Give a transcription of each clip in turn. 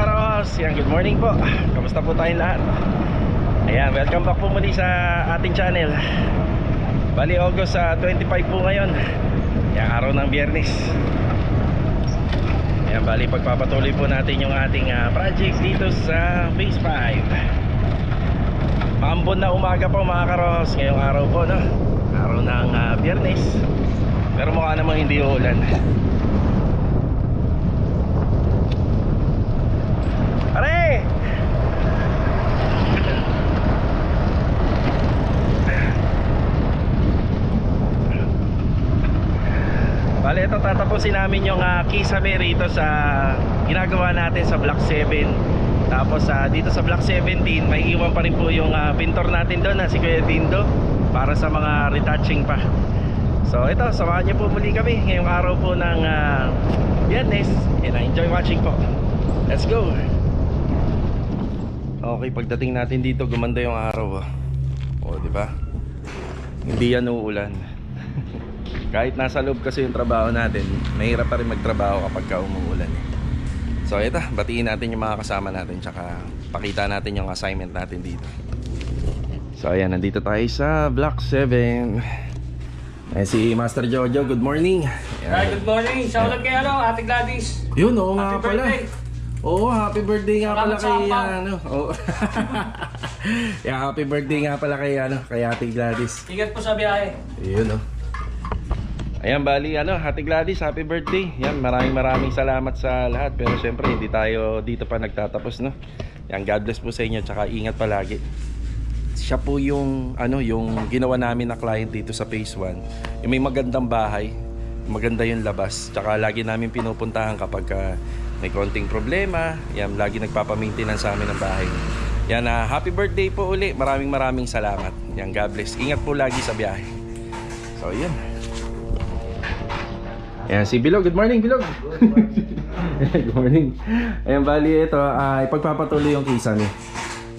Karos, yan, good morning po. Kamusta po tayong lahat? Ayan, welcome back po muli sa ating channel. Bali August sa 25 po ngayon. Yan, araw ng biyernes. Ayan, bali pagpapatuloy po natin yung ating ah, project dito sa Phase 5 Maambon na umaga po mga karos Ngayong araw po, no? Araw ng ah, biyernes. Pero mukha namang hindi uulan Bale, ito tatapusin namin yung uh, kisame rito sa ginagawa natin sa Block 7. Tapos ah, dito sa Block 17, may iwan pa rin po yung ah, pintor natin doon na si Kuya Dindo para sa mga retouching pa. So ito, samahan niyo po muli kami ngayong araw po ng uh, Biyernes. And enjoy watching po. Let's go! Okay, pagdating natin dito, gumanda yung araw. Oh. O, di ba? Hindi yan uulan. Kahit nasa loob kasi yung trabaho natin, mahirap pa rin magtrabaho kapag ka umuulan. Eh. So, ito, batiin natin yung mga kasama natin, tsaka pakita natin yung assignment natin dito. So, ayan, nandito tayo sa Block 7. Ayan si Master Jojo, good morning. Ayan. Hi, good morning. Shoutout kay ano, Ate Gladys. Yun, oo nga Happy pala. birthday. Oo, happy birthday nga pala kay ampaw. ano. Oo. yeah, happy birthday nga pala kay ano, kay Ate Gladys. Ingat po sa biyahe. Yun oh. Ayan, bali ano, Ate Gladys, happy birthday. Yan, maraming maraming salamat sa lahat. Pero syempre, hindi tayo dito pa nagtatapos, no? Yan, God bless po sa inyo, tsaka ingat palagi. Siya po yung, ano, yung ginawa namin na client dito sa Phase 1. Yung may magandang bahay, maganda yung labas. Tsaka lagi namin pinupuntahan kapag ah, may konting problema. Yan, lagi nagpapamaintenance sa amin ng bahay. Yan, ah, happy birthday po uli. Maraming maraming salamat. Yan, God bless. Ingat po lagi sa biyahe. So, yun. Ayan, si Bilog. Good morning, Bilog. Good morning. Ayan, bali ito, ah, ipagpapatuloy yung kisame.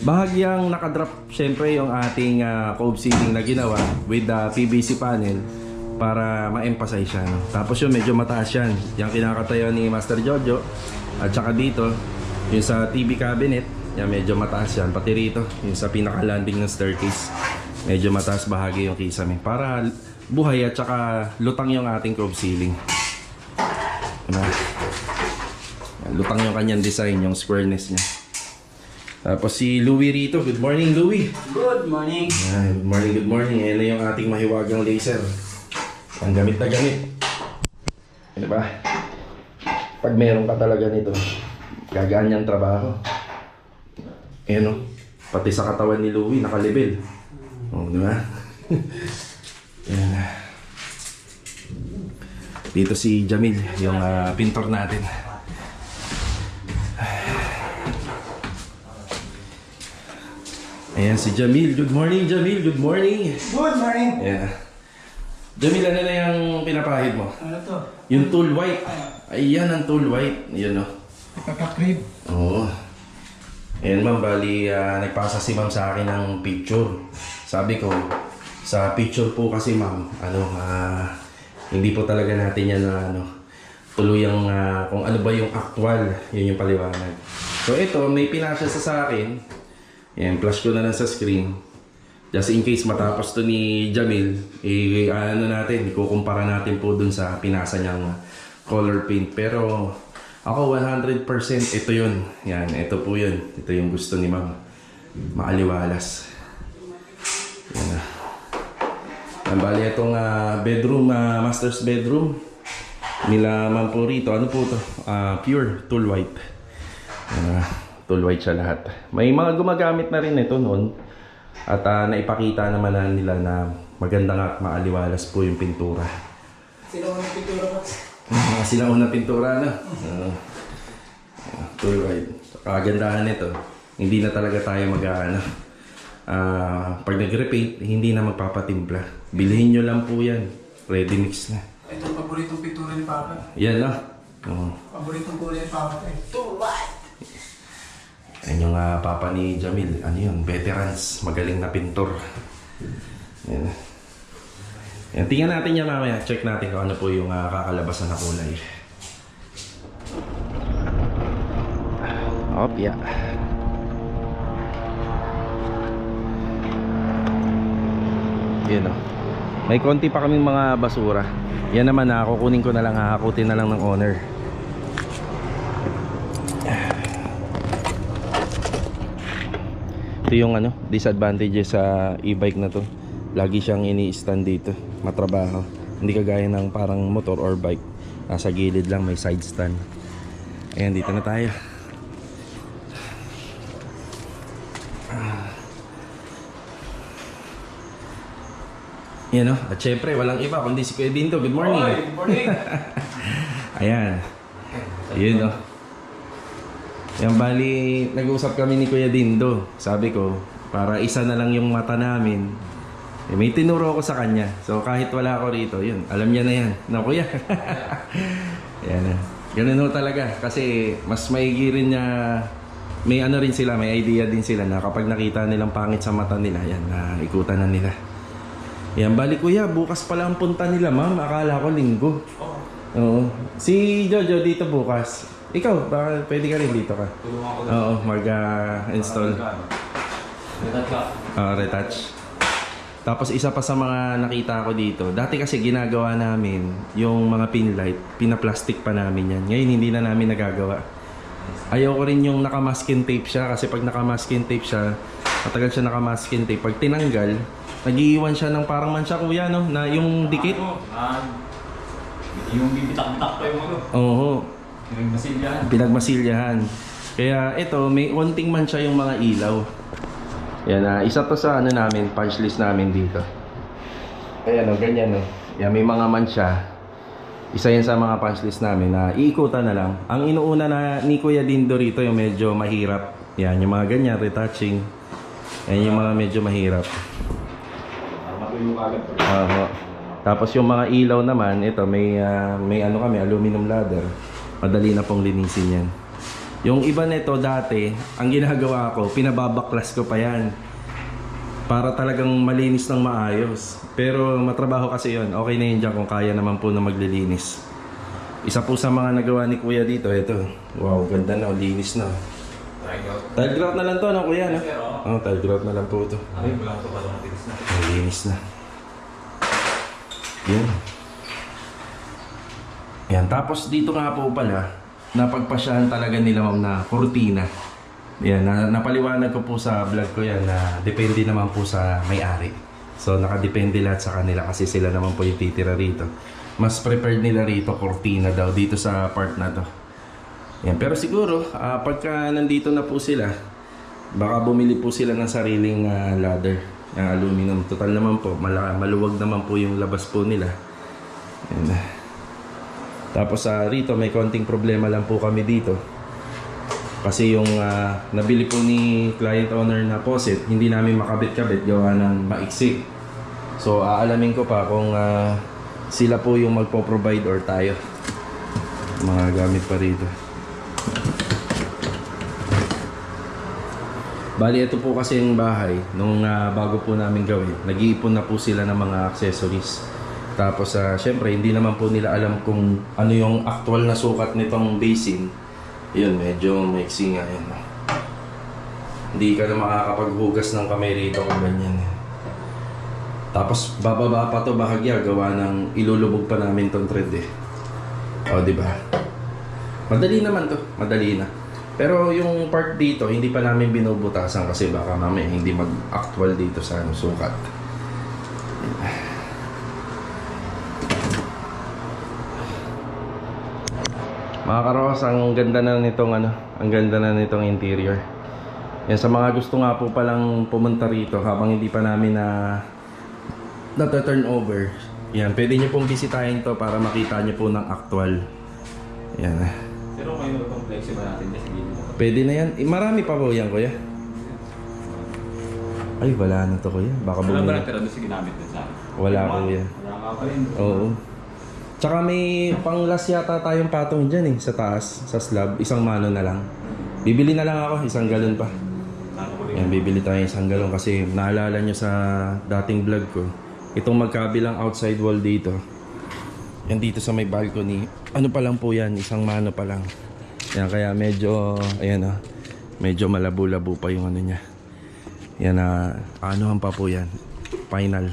Bahagyang nakadrop syempre yung ating uh, cove seating na ginawa with the PVC panel para ma-emphasize siya. No? Tapos yung medyo mataas yan. Yung kinakatayo ni Master Jojo. At saka dito, yung sa TV cabinet, yan medyo mataas yan. Pati rito, yung sa pinaka-landing ng staircase, medyo mataas bahagi yung kisame. Para buhay at saka lutang yung ating cove ceiling. Yan, Lutang yung kanyang design, yung squareness niya. Tapos si Louie rito. Good morning, Louie. Good morning. Yan, good morning, good morning. Ayan na yung ating mahiwagang laser. Ang gamit na gamit. Ano ba? Pag meron ka talaga nito, gagaan yung trabaho. Ayan o. Pati sa katawan ni Louie, nakalibel. O, di ba? Ayan. Dito si Jamil, yung ah, pintor natin. Ayan si Jamil. Good morning, Jamil. Good morning. Good morning. Yeah. Jamil, ano na yung pinapahid mo? Ano to? Yung tool white. Ayan ang tool white. Yun o. Kakakrib. Oo. Ayan ma'am, bali ah, nagpasa si ma'am sa akin ng picture. Sabi ko, sa picture po kasi ma'am, ano, ah, hindi po talaga natin yan na ano, tuluyang ah, kung ano ba yung actual, yun yung paliwanag. So ito, may pinasa sa sa akin. Ayan, flash ko na lang sa screen. Just in case matapos to ni Jamil, eh, ano natin, ikukumpara natin po dun sa pinasa niyang color paint. Pero ako 100% ito yun. Yan, ito po yun. Ito yung gusto ni ma'am. Maaliwalas. Yan na. Yan, bali itong ah, bedroom, ah, master's bedroom. Nila ma'am po rito. Ano po to? Ah, pure tool white. Na. Tool white siya lahat. May mga gumagamit na rin ito noon. At ah, naipakita naman na nila na maganda nga at maaliwalas po yung pintura. Sino ang pintura ko? Mga sinaunang pintura na. Uh, tool white. Kagandahan nito, hindi na talaga tayo mag ano, ah, pag nag-repaint, hindi na magpapatimpla. Bilhin nyo lang po yan. Ready mix na. Ito ang paboritong pintura ni Papa. Yan na. Oo. Paboritong kulay ni Papa eh. Yan yung ah, papa ni Jamil. Ano yun? Veterans. Magaling na pintor. Yan. Yan. Tingnan natin yan mamaya. Check natin kung ano po yung ah, kakalabasan na kulay. Opya. Yun o. May konti pa kaming mga basura. Yan naman na, kukunin ko na lang, hahakutin na lang ng owner. Ito yung ano, disadvantages sa e-bike na to. Lagi siyang ini-stand dito, matrabaho. Hindi kagaya ng parang motor or bike. Nasa gilid lang, may side stand. Ayan, dito na tayo. Yan o. At syempre, walang iba kundi si Kuya Dindo. Good morning. good morning. Ayan. Yun o. Yan bali, nag-uusap kami ni Kuya Dindo. Sabi ko, para isa na lang yung mata namin. Eh, may tinuro ako sa kanya. So kahit wala ako rito, yun. Alam niya na yan. No, Kuya? Yan na. Ganun ho talaga. Kasi mas maigi rin niya, may ano rin sila, may idea din sila na kapag nakita nilang pangit sa mata nila, yan, na ikutan na nila. Yan, bali kuya, bukas pala ang punta nila ma'am. Akala ko linggo. Oo. Si Jojo dito bukas. Ikaw, baka pwede ka rin dito ka. Tulungan ko Oo, mag-install. Dapat ka. Oo, retouch. Tapos isa pa sa mga nakita ko dito, dati kasi ginagawa namin yung mga pin light, pinaplastic pa namin yan. Ngayon hindi na namin nagagawa. Ayaw ko rin yung naka-masking tape siya kasi pag naka-masking tape siya, matagal siya naka-masking tape. Pag tinanggal, nagiiwan siya ng parang mansya kuya, no? Na yung dikit. Ano? Ah, yung bibitak-bitak pa yung ano. Oo, Yung masilyahan. pinagmasilyahan. Kaya ito, may unting man siya yung mga ilaw. Yan na, isa to sa ano namin, punch list namin dito. Ayan o, ganyan o. Yan, may mga man siya. Isa yan sa mga punch list namin na iikutan na lang. Ang inuuna na ni Kuya Dindo rito yung medyo mahirap. Yan, yung mga ganyan, retouching. Yan yung mga medyo mahirap. Matulog agad. Oo. Tapos yung mga ilaw naman, ito may ah, may ano kami, aluminum ladder. Madali na pong linisin 'yan. Yung iba nito dati, ang ginagawa ko, pinababaklas ko pa 'yan. Para talagang malinis ng maayos. Pero matrabaho kasi 'yon. Okay na 'yun dyan kung kaya naman po na maglilinis. Isa po sa mga nagawa ni Kuya dito, ito. Wow, ganda na, linis na. Tile grout na lang to, no, Kuya, no? Oo. Oh, tile grout na lang po ito. Ay, wala ko pa lang matilis na. Malinis na. Yan. Yan. Tapos dito nga po pala, napagpasyahan talaga nila ma'am na kurtina. Yan. Na, napaliwanag ko po sa vlog ko yan na depende naman po sa may-ari. So nakadepende lahat sa kanila kasi sila naman po yung titira rito. Mas prepared nila rito kurtina daw dito sa part na to. Yan. Pero siguro, ah, pagka nandito na po sila, baka bumili po sila ng sariling ah, ladder ng aluminum. Total naman po, mala- maluwag naman po yung labas po nila. Yan. Tapos sa rito, may konting problema lang po kami dito. Kasi yung ah, nabili po ni client owner na faucet, hindi namin makabit-kabit gawa ng maiksik. So aalamin ko pa kung ah, sila po yung magpo-provide or tayo. Mga gamit pa rito. Bali, ito po kasi yung bahay. Nung ah, bago po namin gawin, nag-iipon na po sila ng mga accessories. Tapos, ah, syempre, hindi naman po nila alam kung ano yung actual na sukat nitong basin. Yun, medyo maiksi nga yun. Hindi ka na makakapaghugas ng kamay rito kung ganyan. Tapos, bababa pa to bahagya, gawa ng ilulubog pa namin tong thread eh. O, di ba? Madali naman to, madali na. Pero yung part dito, hindi pa namin binubutasan kasi baka mamaya hindi mag-actual dito sa ano, sukat. Mga karos, ang ganda na nitong ano, ang ganda na nitong interior. Yan sa mga gusto nga po palang pumunta rito habang hindi pa namin na na turn over. Yan, pwede niyo pong bisitahin to para makita niyo po ng actual. Yan. Pwede na yan. Eh, marami pa po yan, kuya. Ay, wala na to, kuya. Baka Wala ba bumili. natira doon sa ginamit din sa akin? Wala, kuya. Wala ka pa rin. Oo. Tsaka may panglas yata tayong patong dyan eh, sa taas, sa slab. Isang mano na lang. Bibili na lang ako, isang galon pa. Yan, bibili tayo isang galon kasi naalala nyo sa dating vlog ko, itong magkabilang outside wall dito, yan dito sa may balcony, ano pa lang po yan, isang mano pa lang. Yan, kaya medyo, ayan o, Medyo malabo-labo pa yung ano niya. Yan na, anuhan pa po yan. Final.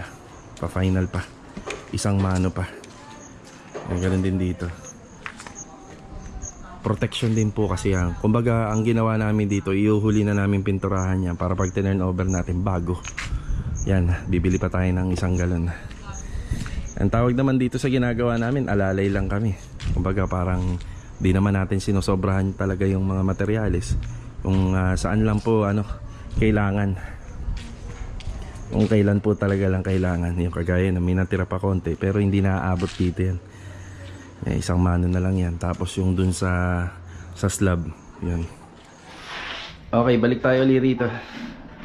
Pa-final pa. Isang mano pa. Yan, ganun din dito. Protection din po kasi yan. Kumbaga, ang ginawa namin dito, iuhuli na namin pinturahan yan para pag turn over natin bago. Yan, bibili pa tayo ng isang galon. Ang tawag naman dito sa ginagawa namin, alalay lang kami. Kumbaga parang di naman natin sinosobrahan talaga yung mga materyales. Kung ah, saan lang po ano, kailangan. Kung kailan po talaga lang kailangan. Yung kagaya na may natira pa konti pero hindi naaabot dito yan. Eh, isang mano na lang yan. Tapos yung dun sa sa slab. Yun. Okay, balik tayo ulit rito.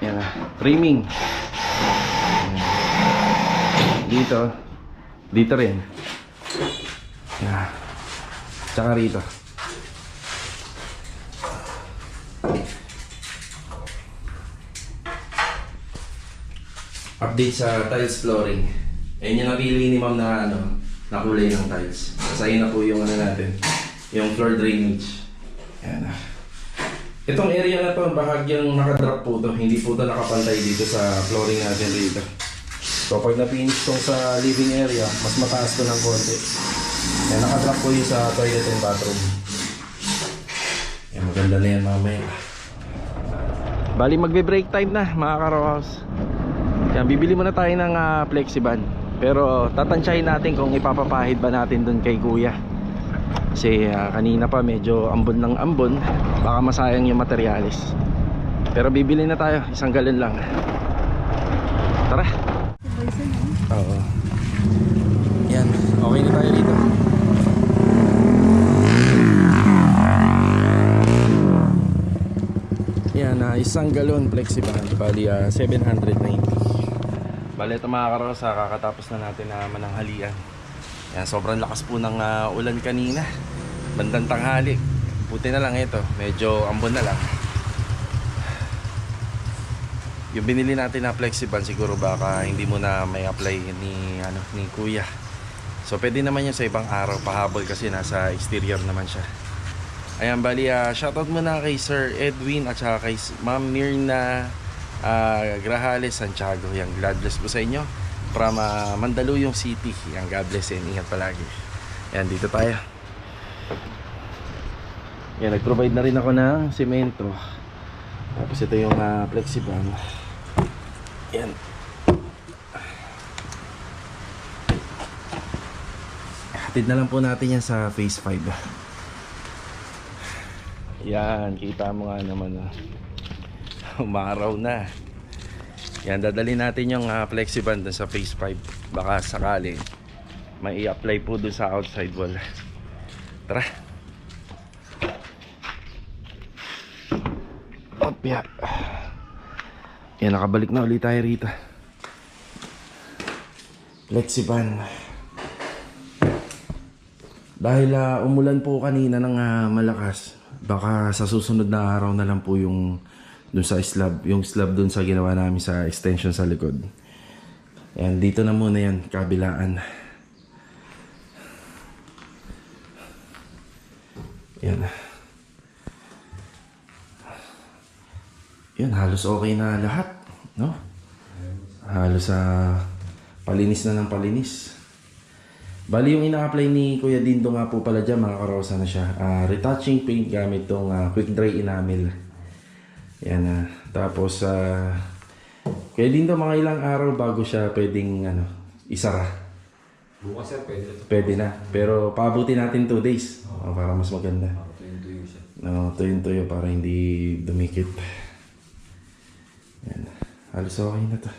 Yan na. Framing. Dito. Dito rin. Yan. Tsaka rito. Update sa tiles flooring. Ayun yung napili ni ma'am na ano, na kulay ng tiles. Kasi na po yung ano natin, yung floor drainage. Yan na. Itong area na to, bahagyang nakadrop po to. Hindi po to nakapantay dito sa flooring natin dito. So pag na-finish tong sa living area, mas mataas to ng konti. Yan, nakadrop po yun sa toilet and bathroom. Yan, maganda na yan mamaya. Bali magbe-break time na mga house. Yan, bibili muna tayo ng ah, Flexiban. Pero tatansyahin natin kung ipapapahid ba natin dun kay kuya. Kasi ah, kanina pa medyo ambon ng ambon. Baka masayang yung materyales. Pero bibili na tayo, isang galon lang. Tara. Oo. Yan, okay na tayo dito. Isang galon flexiban. Bali, ah, 790. Bali, ito mga karosa, kakatapos na natin na mananghalian. Yan, sobrang lakas po ng ah, ulan kanina. Bandang tanghali. Buti na lang ito, medyo ambon na lang. Yung binili natin na flexiban siguro baka hindi mo na may apply ni ano ni Kuya. So pwede naman yan sa ibang araw pahabol kasi nasa exterior naman siya. Ayan bali ah, shoutout muna kay Sir Edwin at saka kay Ma'am Mirna ah, Grajales Santiago. Yan God bless po sa inyo. From ah, Mandaluyong City. Yan God bless and ingat palagi. Yan dito tayo. Yan nag-provide na rin ako ng semento. Tapos ito yung uh, flexiban. Yan. Hatid na lang po natin yan sa phase 5. Yan, kita mo nga naman. ah. Umaraw na. Yan, dadali natin yung uh, flexiban dun sa phase 5. Baka sakali may i-apply po dun sa outside wall. Tara. Opya. Yan, nakabalik na ulit tayo rito. Flexiban. Dahil ah, umulan po kanina ng ah, malakas, baka sa susunod na araw na lang po yung dun sa slab, yung slab dun sa ginawa namin sa extension sa likod. Yan, dito na muna yan, kabilaan. Yan. Yan, halos okay na lahat, no? Halos sa palinis na ng palinis. Bali yung ina-apply ni Kuya Dindo nga po pala dyan, mga karosa na siya. Ah, retouching paint gamit tong ah, quick dry enamel. Yan ah. Tapos, uh, Kuya Dindo, mga ilang araw bago siya pwedeng ano, isara. Bukas sir, pwede ito. Pwede na. Pero paabuti natin 2 days. Oh, para mas maganda. Tuyo-tuyo siya. No, tuyo-tuyo para hindi dumikit. Yan. Halos okay na to.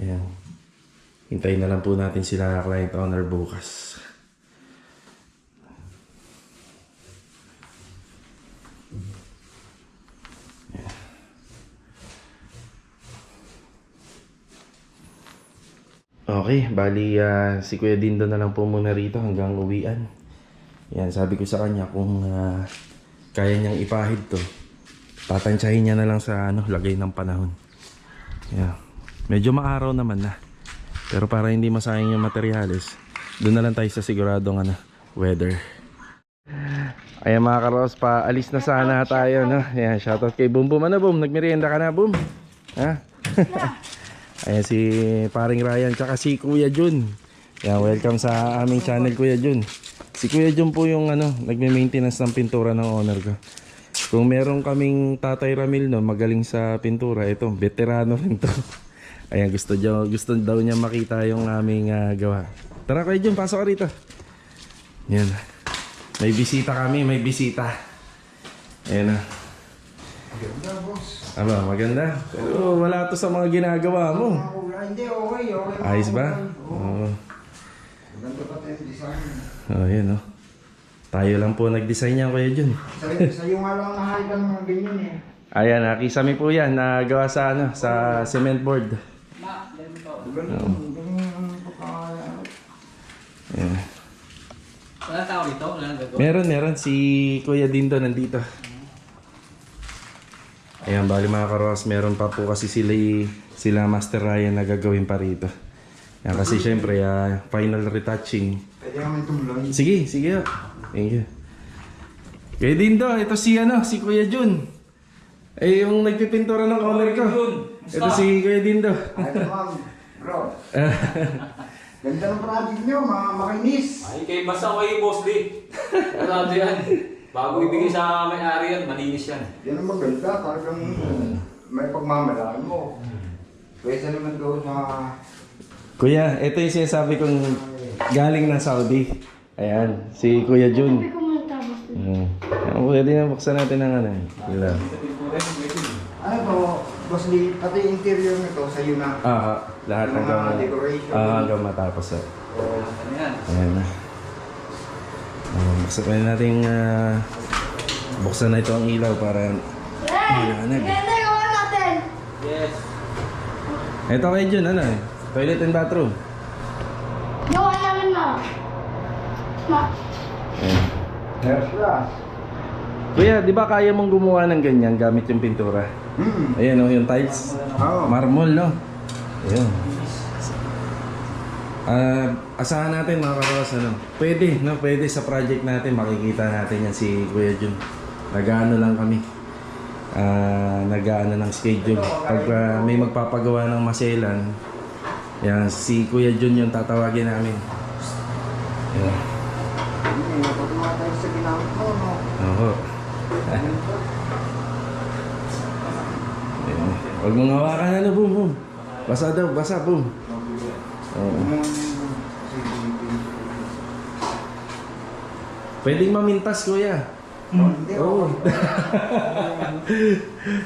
Ayan. Hintayin na lang po natin sila client owner bukas. Okay, bali ah, si Kuya Dindo na lang po muna rito hanggang uwian. Yan, sabi ko sa kanya kung ah, kaya niyang ipahid to. Tatansyahin niya na lang sa ano, lagay ng panahon. Yeah. Medyo maaraw naman na. Pero para hindi masayang yung materyales, doon na lang tayo sa siguradong ano, weather. Ayan mga karos, paalis na sana tayo, no? Ayan, shoutout kay Boom Boom. Ano, Boom? Nagmerienda ka na, Boom? Ha? Ayan si paring Ryan, tsaka si Kuya Jun. Ayan, welcome sa aming channel, Kuya Jun. Si Kuya Jun po yung ano, nagme-maintenance ng pintura ng owner ko. Kung meron kaming Tatay Ramil no, magaling sa pintura, ito, veterano rin to. Ayan, gusto, daw, gusto daw niya makita yung aming ah, gawa. Tara Kuya Jun, pasok ka rito. Yan. May bisita kami, may bisita. Ayan na. Ganda, boss. Aba, maganda. Pero wala to sa mga ginagawa mo. Hindi, okay, okay. Ayos ba? Oo. Oo. Ganda pa tayo design. Oh, yun oh. Tayo lang po nag-design yan, Kuya Jun. Sa'yo, nga lang nakakita ng mga ganyan eh. Ayan, kisame po yan. Nagawa sa ano, sa cement board. Ganun, ganun ang pagka... Ayan. Wala tao dito? Wala nang gagawa? Meron, meron. Si Kuya Dindo nandito. Ayan, bali mga karos, meron pa po kasi sila, sila Master Ryan na gagawin pa rito. Yan, kasi syempre, ah, final retouching. Pwede naman tumuloy. Sige, sige. oh. Thank you. Kuya Dindo, ito si ano, si Kuya Jun. Eh, yung nagpipintura ng owner ko. Ito si Kuya Dindo. Ay, ma'am, bro. Ganda ng project nyo, mga makinis. Ay, kay basta ko yung boss di. Grabe yan. Bago ibigay sa may-ari yan, malinis yan. Yan ang maganda, talagang may pagmamalaan mo. Pwede naman doon sa... Kuya, ito yung sinasabi kong galing ng Saudi. Ayan, si Kuya Jun. Mm. Ayan, pwede na buksan natin ng ano. Sila. Ano Lee, pati interior nito sa'yo na. Ah, lahat Yung hanggang, mga decoration. ah, hanggang matapos. Ah. Ano yan? Ayan na. Ah, buksan pa natin, ah, buksan na ito ang ilaw para maliwanag. Ganda gawa natin! Yes. Ito kay Jun, ano eh? Toilet and bathroom. Gawa namin na. Ma. Ayan. Class. Kuya, di ba kaya mong gumawa ng ganyan gamit yung pintura? Hmm. Ayan o, yung tiles. Oo. Marmol, no? Ayun. Ah, asahan natin mga karos, ano? Pwede, no? Pwede sa project natin, makikita natin yan si Kuya Jun. Nag-ano lang kami. Ah, nag-ano ng schedule. Pag ah, may magpapagawa ng maselan, yan, si Kuya Jun yung tatawagin namin. Yan. Hmm, napatuwa tayo sa ginamit mo, no? Oo. Ayan. Huwag mong hawakan ano, boom, boom. Basa daw, basa, boom. Oo. Pwedeng mamintas, kuya. Oo.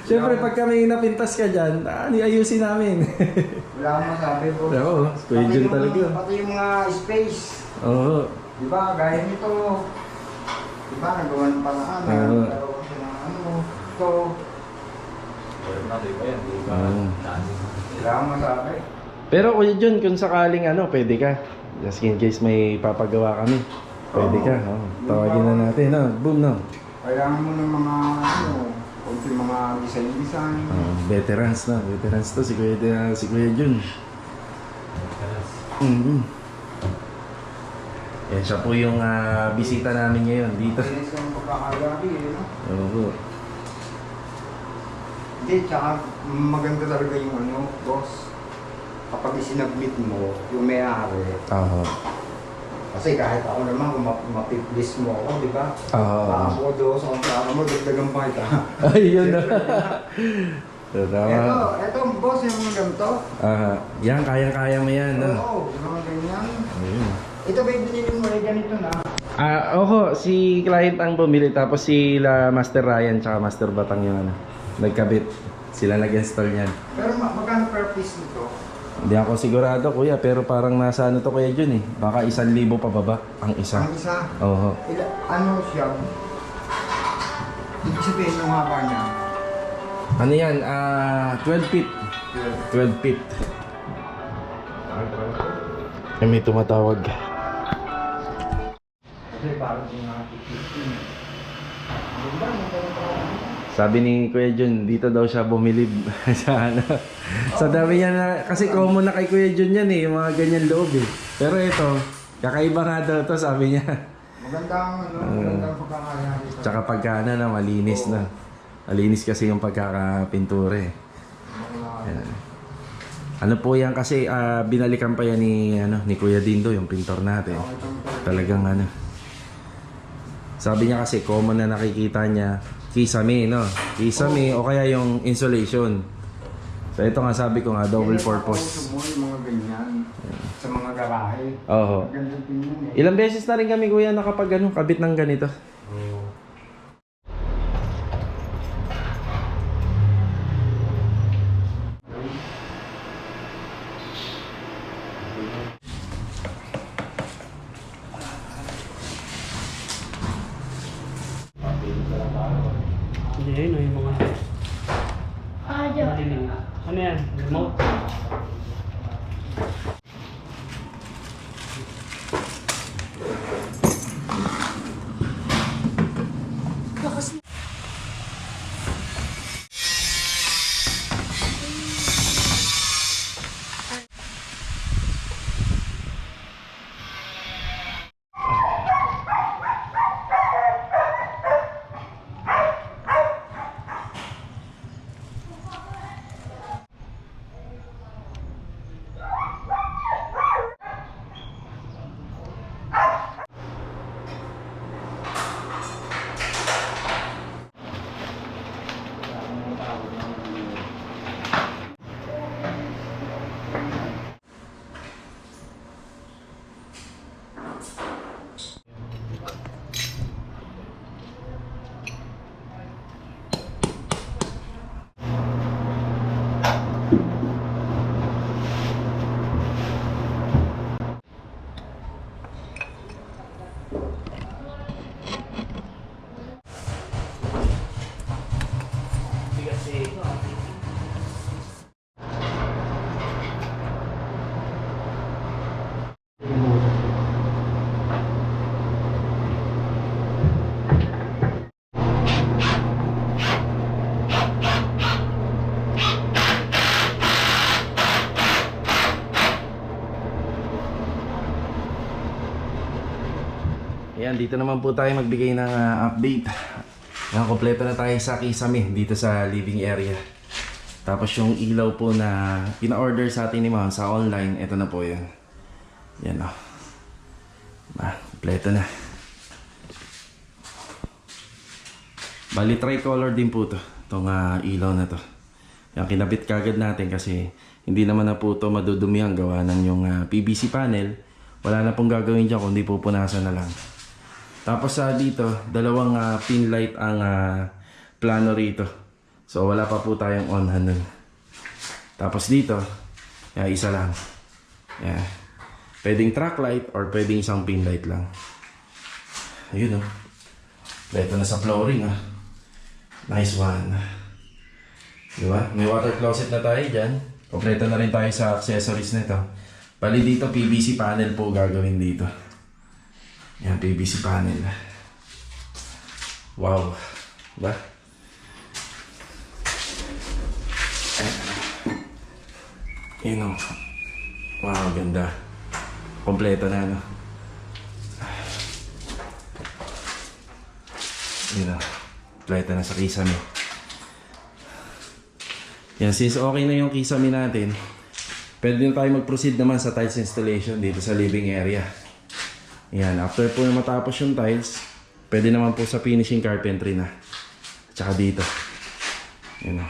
Siyempre, pag kami napintas ka dyan, ah, ayusin namin. Wala akong masabi po. Oo, Kuya Pati Jun yung- talaga. Pati yung mga space. Oo. Di ba, gaya nito. Di ba, nagawa ng paraan. Oo. Nagawa ng ano. So, Wala na tayo pa yan. Di ba? Oo. akong masabi. Pero Kuya Jun, kung sakaling ano, pwede ka. Just in case may papagawa kami. Pwede ka. Oh. Tawagin na natin. No? Boom, no? Kailangan mo ng mga, ano, kunti mga design-design. Oh, veterans na. Veterans to. Si Kuya, si Kuya Jun. mm Yan siya po yung ah, bisita namin ngayon dito. Finish ang pagkakagari, eh, no? Oo. Hindi, tsaka maganda talaga yung ano, boss. Kapag isinabmit mo, yung may-ari, Oo. Kasi kahit ako naman, kung map- mapiplis mo ako, di ba? Oo. Baka ako doon sa kontrata mo, dagdagan pa kita. Ay, yun na. Eto, tama. eto, boss, yung mga ganito. Ah, yan, kayang-kaya mo yan. No? Oo, yung mga ganyan. Ayun. Ito ba yung binili mo, eh, ganito na. Ah, oho, si client ang bumili tapos sila Master Ryan tsaka Master Batang yung ano, nagkabit. Sila nag-install niyan. Pero ma- magkano per piece nito? Hindi ako sigurado kuya, pero parang nasa ano to kuya Jun eh. Baka isang libo pababa ang isa. Ang isa, Oho. ila, ano siya? Ibig sabihin yung haba niya. Ano yan? Ah, 12 feet. 12 feet. Ay, may tumatawag. Kasi parang yung mga 15. Ganda, magkano Sabi ni Kuya Jun, dito daw siya bumilib sa ano. sa dami niya na, kasi common na kay Kuya Jun yan eh, yung mga ganyan loob eh. Pero ito, kakaiba nga daw to sabi niya. Maganda ang ano, maganda ang pagkakayari. Tsaka pagka na na, malinis na. Malinis kasi yung pagkakapintura eh. Ayan. Ano po yan kasi ah, binalikan pa yan ni, ano, ni Kuya Dindo, yung pintor natin. Talagang ano. Sabi niya kasi common na nakikita niya kisame, no? Kisame o kaya yung insulation. So ito nga sabi ko nga, double purpose. mo yung mga ganyan. Sa mga garahe. Oo. Maganda eh. Ilang beses na rin kami kuya nakapag ano, kabit ng ganito. Hindi, yun yung mga Ah. Ano yan? Remote? Ayan, dito naman po tayo magbigay ng ah, update. Ayan, kompleto na tayo sa kisame dito sa living area. Tapos yung ilaw po na pina-order sa atin ni ma'am sa online, ito na po yun. Yan o. Ba, kompleto na. Bali, tricolor din po to. Itong ah, ilaw na to. Yan, kinabit kagad natin kasi hindi naman na po to madudumi ang gawa ng yung ah, PVC panel. Wala na pong gagawin dyan kundi pupunasan na lang. Tapos sa dito, dalawang ah, pin light ang ah, plano rito. So wala pa po tayong on nun. Tapos dito, yeah, isa lang. Yeah. Pwedeng track light or pwedeng isang pin light lang. Ayun oh. Beto na sa flooring ah. Nice one. Di ba? May water closet na tayo dyan. Kompleto na rin tayo sa accessories nito. Bali dito, PVC panel po gagawin dito. Yan, PVC panel. Wow. Ba? Yun o. Wow, ganda. Kompleto na, no? Yun o. Kompleto na sa kisame. Yan, since okay na yung kisame natin, pwede na tayo mag-proceed naman sa tiles installation dito sa living area. Yan, after po na matapos yung tiles, pwede naman po sa finishing carpentry na. Tsaka dito. Yan o.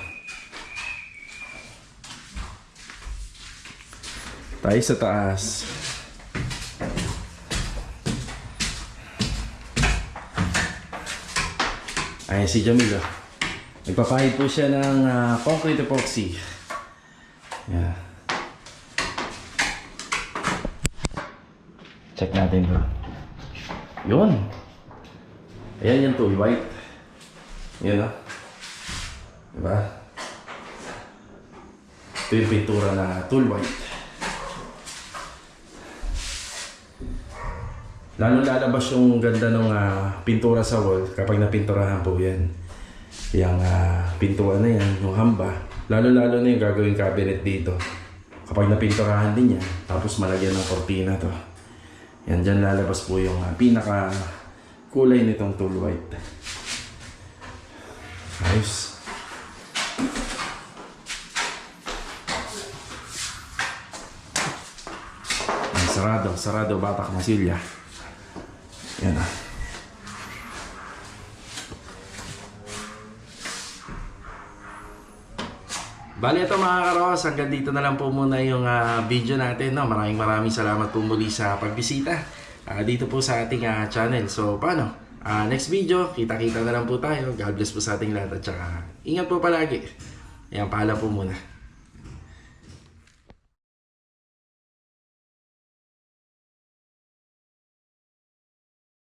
Tayo sa taas. Ayan si Jamil oh. Nagpapahid po siya ng ah, concrete epoxy. Yan. Check natin to. Yun. Ayan yung tool white. Yun o. Diba? Ito yung pintura na tool white. Lalo lalabas yung ganda ng ah, pintura sa wall kapag napinturahan po yan. Yung ah, pintura na yan, yung hamba. Lalo-lalo na yung gagawing cabinet dito. Kapag napinturahan din yan, tapos malagyan ng kortina to. Yan, dyan lalabas po yung ah, pinaka kulay nitong tool white. Ayos. Ay, sarado, sarado, batak masilya. Yan ah. Bali ito mga karos, hanggang dito na lang po muna yung ah, video natin. No? Maraming maraming salamat po muli sa pagbisita ah, dito po sa ating ah, channel. So paano? Ah, next video, kita-kita na lang po tayo. God bless po sa ating lahat at saka ingat po palagi. Ayan, paalam po muna.